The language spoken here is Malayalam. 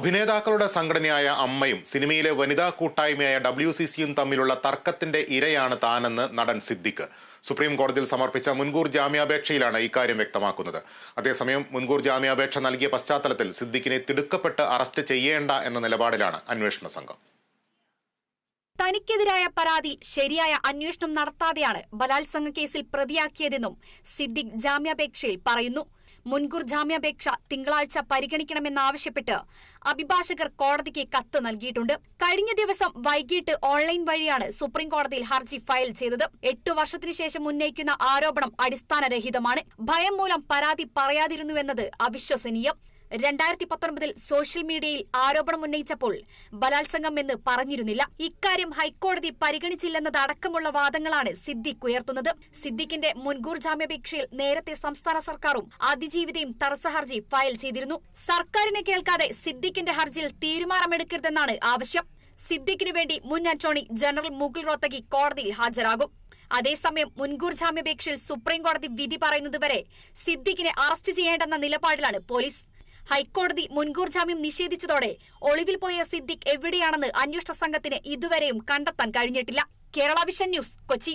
അഭിനേതാക്കളുടെ സംഘടനയായ അമ്മയും സിനിമയിലെ വനിതാ കൂട്ടായ്മയായ ഡബ്ല്യു സി സിയും തമ്മിലുള്ള തർക്കത്തിന്റെ ഇരയാണ് താനെന്ന് നടൻ സിദ്ദിഖ്. സുപ്രീം കോടതിയിൽ സമർപ്പിച്ച മുൻകൂർ ജാമ്യാപേക്ഷയിലാണ് ഇക്കാര്യം വ്യക്തമാക്കുന്നത്. അതേസമയം മുൻകൂർ ജാമ്യാപേക്ഷ നൽകിയ പശ്ചാത്തലത്തിൽ സിദ്ദിഖിനെ തിടുക്കപ്പെട്ട് അറസ്റ്റ് ചെയ്യേണ്ട എന്ന നിലപാടിലാണ് അന്വേഷണ സംഘം. തനിക്കെതിരായ പരാതി ശരിയായ അന്വേഷണം നടത്താതെയാണ് ബലാത്സംഗ കേസിൽ പ്രതിയാക്കിയതെന്നും സിദ്ദിഖ് ജാമ്യാപേക്ഷയിൽ പറയുന്നു. മുൻകൂർ ജാമ്യാപേക്ഷ തിങ്കളാഴ്ച പരിഗണിക്കണമെന്നാവശ്യപ്പെട്ട് അഭിഭാഷകർ കോടതിക്ക് കത്ത് നൽകിയിട്ടുണ്ട്. കഴിഞ്ഞ ദിവസം വൈകിട്ട് ഓൺലൈൻ വഴിയാണ് സുപ്രീം കോടതിയിൽ ഹർജി ഫയൽ ചെയ്തത്. എട്ടു വർഷത്തിനു ശേഷം ഉന്നയിക്കുന്ന ആരോപണം അടിസ്ഥാനരഹിതമാണ്. ഭയം മൂലം പരാതി പറയാതിരുന്നുവെന്നത് അവിശ്വസനീയം. രണ്ടായിരത്തി പത്തൊൻപതിൽ സോഷ്യൽ മീഡിയയിൽ ആരോപണം ഉന്നയിച്ചപ്പോൾ ബലാത്സംഗം എന്ന് പറഞ്ഞിരുന്നില്ല. ഇക്കാര്യം ഹൈക്കോടതി പരിഗണിച്ചില്ലെന്നതടക്കമുള്ള വാദങ്ങളാണ് സിദ്ദിഖ് ഉയർത്തുന്നത്. സിദ്ദിഖിന്റെ മുൻകൂർ ജാമ്യാപേക്ഷയിൽ നേരത്തെ സംസ്ഥാന സർക്കാരും അതിജീവിതയും തടസ്സ ഹർജി ഫയൽ ചെയ്തിരുന്നു. സർക്കാരിനെ കേൾക്കാതെ സിദ്ദിഖിന്റെ ഹർജിയിൽ തീരുമാനമെടുക്കരുതെന്നാണ് ആവശ്യം. സിദ്ദിഖിനു വേണ്ടി മുൻ അറ്റോർണി ജനറൽ മുകുൾ റോത്തഗി കോടതിയിൽ ഹാജരാകും. അതേസമയം മുൻകൂർ ജാമ്യാപേക്ഷയിൽ സുപ്രീംകോടതി വിധി പറയുന്നതുവരെ സിദ്ദിഖിനെ അറസ്റ്റ് ചെയ്യേണ്ടെന്ന നിലപാടിലാണ് പോലീസ്. ഹൈക്കോടതി മുൻകൂർ ജാമ്യം നിഷേധിച്ചതോടെ ഒളിവിൽ പോയ സിദ്ദിഖ് എവിടെയാണെന്ന് അന്വേഷണ സംഘത്തിന് ഇതുവരെയും കണ്ടെത്താൻ കഴിഞ്ഞിട്ടില്ല. Kerala vision news Kochi.